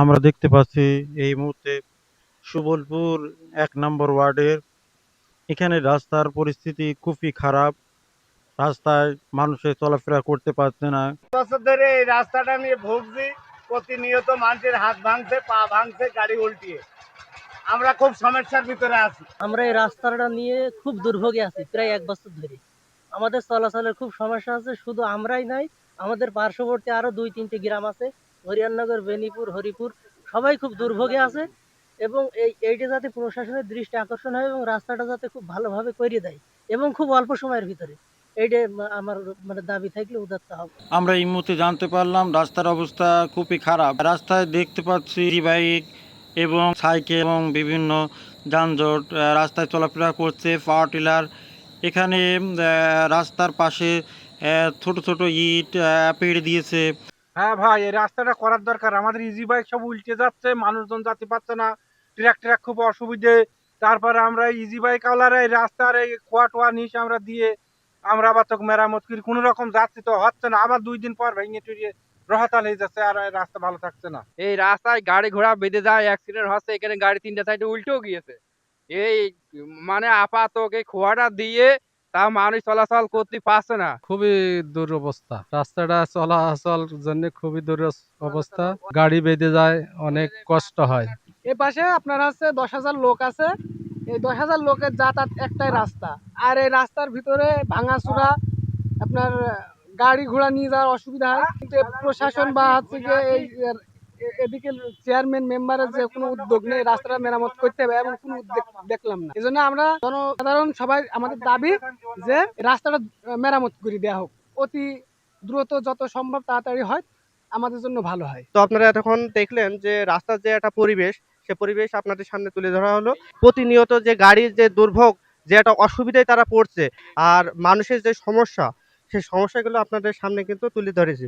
আমরা দেখতে পাচ্ছি এই মুহূর্তে সুবলপুর এক নম্বর ওয়ার্ডের। এখানে রাস্তার পরিস্থিতি খুবই খারাপ। রাস্তায় মানুষে চলাফেরা করতে পারছে না। বছর ধরে এই রাস্তাটা নিয়ে ভুগছি। প্রতিনিয়ত মানুষের হাত ভাঙছে পা ভাঙছে গাড়ি উল্টিয়ে। আমরা খুব সমস্যার ভিতরে আছি। আমরা এই রাস্তাটা নিয়ে খুব দুর্ভোগে আছি প্রায় এক বছর ধরে। আমাদের চলাচলের খুব সমস্যা আছে শুধু আমরাই নাই আমাদের পার্শ্ববর্তী আরও দুই তিনটে গ্রাম আছে। হরিয়ানগর, বেনিপুর, হরিপুর, সবাই খুব দুর্ভোগে আছে এবং এই, এইটা যাতে প্রশাসনের দৃষ্টি আকর্ষণ হয় এবং রাস্তাটা যাতে খুব ভালোভাবে করে দেয় এবং খুব অল্প সময়ের ভিতরে। আমার মানে দাবি আমরা এই মুহূর্তে জানতে পারলাম রাস্তার অবস্থা খুবই খারাপ। রাস্তায় দেখতে পাচ্ছি বাইক এবং সাইকেল এবং বিভিন্ন যানজট রাস্তায় চলাফেরা করছে পাওয়ার টিলার। এখানে রাস্তার পাশে ছোট ছোট ইট পেড়ে দিয়েছে। হ্যাঁ ভাই, এই রাস্তাটা করার দরকার। আমাদের ইজি বাইক সব উল্টে যাচ্ছে, মানুষজন যাতে পারছে না। ট্রাক ট্রাক খুব অসুবিধে। তারপরে আমরা ইজি বাইক আওয়ালারা এই রাস্তার এই খোয়া টোয়া নিস আমরা দিয়ে আমরা আবার তো মেরামত করি। কোনো রকম যাচ্ছি তো হচ্ছে না। আবার দুই দিন পর ভেঙে টুরিয়ে রহতাল হয়ে যাচ্ছে আর রাস্তা ভালো থাকছে না। এই রাস্তায় গাড়ি ঘোড়া বেঁধে যায় অ্যাক্সিডেন্ট হচ্ছে, এখানে গাড়ি তিনটা সাইডে উল্টেও গিয়েছে। এই মানে আপাতত এই খোয়াটা দিয়ে তা মানুষ চলাচল করতে পারছে না। খুবই দুরবস্থা। রাস্তাটা চলাচল জন্য খুবই দুর অবস্থা। গাড়ি বেঁধে যায় অনেক কষ্ট হয়। এ পাশে আপনার হচ্ছে দশ হাজার লোক আছে। এই দশ হাজার লোকের যাতায়াত একটাই রাস্তা। আর এই রাস্তার ভিতরে ভাঙাচুরা আপনার গাড়ি ঘোড়া নিয়ে যাওয়ার অসুবিধা হয়। কিন্তু প্রশাসন বা হচ্ছে গিয়ে এই এদিকে চেয়ারম্যান মেম্বারের যে কোনো উদ্যোগ নেই রাস্তাটা মেরামত করতে হবে এমন কোনো উদ্যোগ দেখলাম না। এই জন্য আমরা জনসাধারণ সবাই আমাদের দাবি যে রাস্তাটা মেরামত করে দেওয়া হোক। অতি দ্রুত যত সম্ভব তাড়াতাড়ি হয়, আমাদের জন্য ভালো হয়। তো আপনারা এতক্ষণ দেখলেন যে রাস্তার যে একটা পরিবেশ, সে পরিবেশ আপনাদের সামনে তুলে ধরা হলো। প্রতিনিয়ত যে গাড়ির যে দুর্ভোগ, যে একটা অসুবিধায় তারা পড়ছে, আর মানুষের যে সমস্যা, সেই সমস্যাগুলো আপনাদের সামনে কিন্তু তুলে ধরেছি।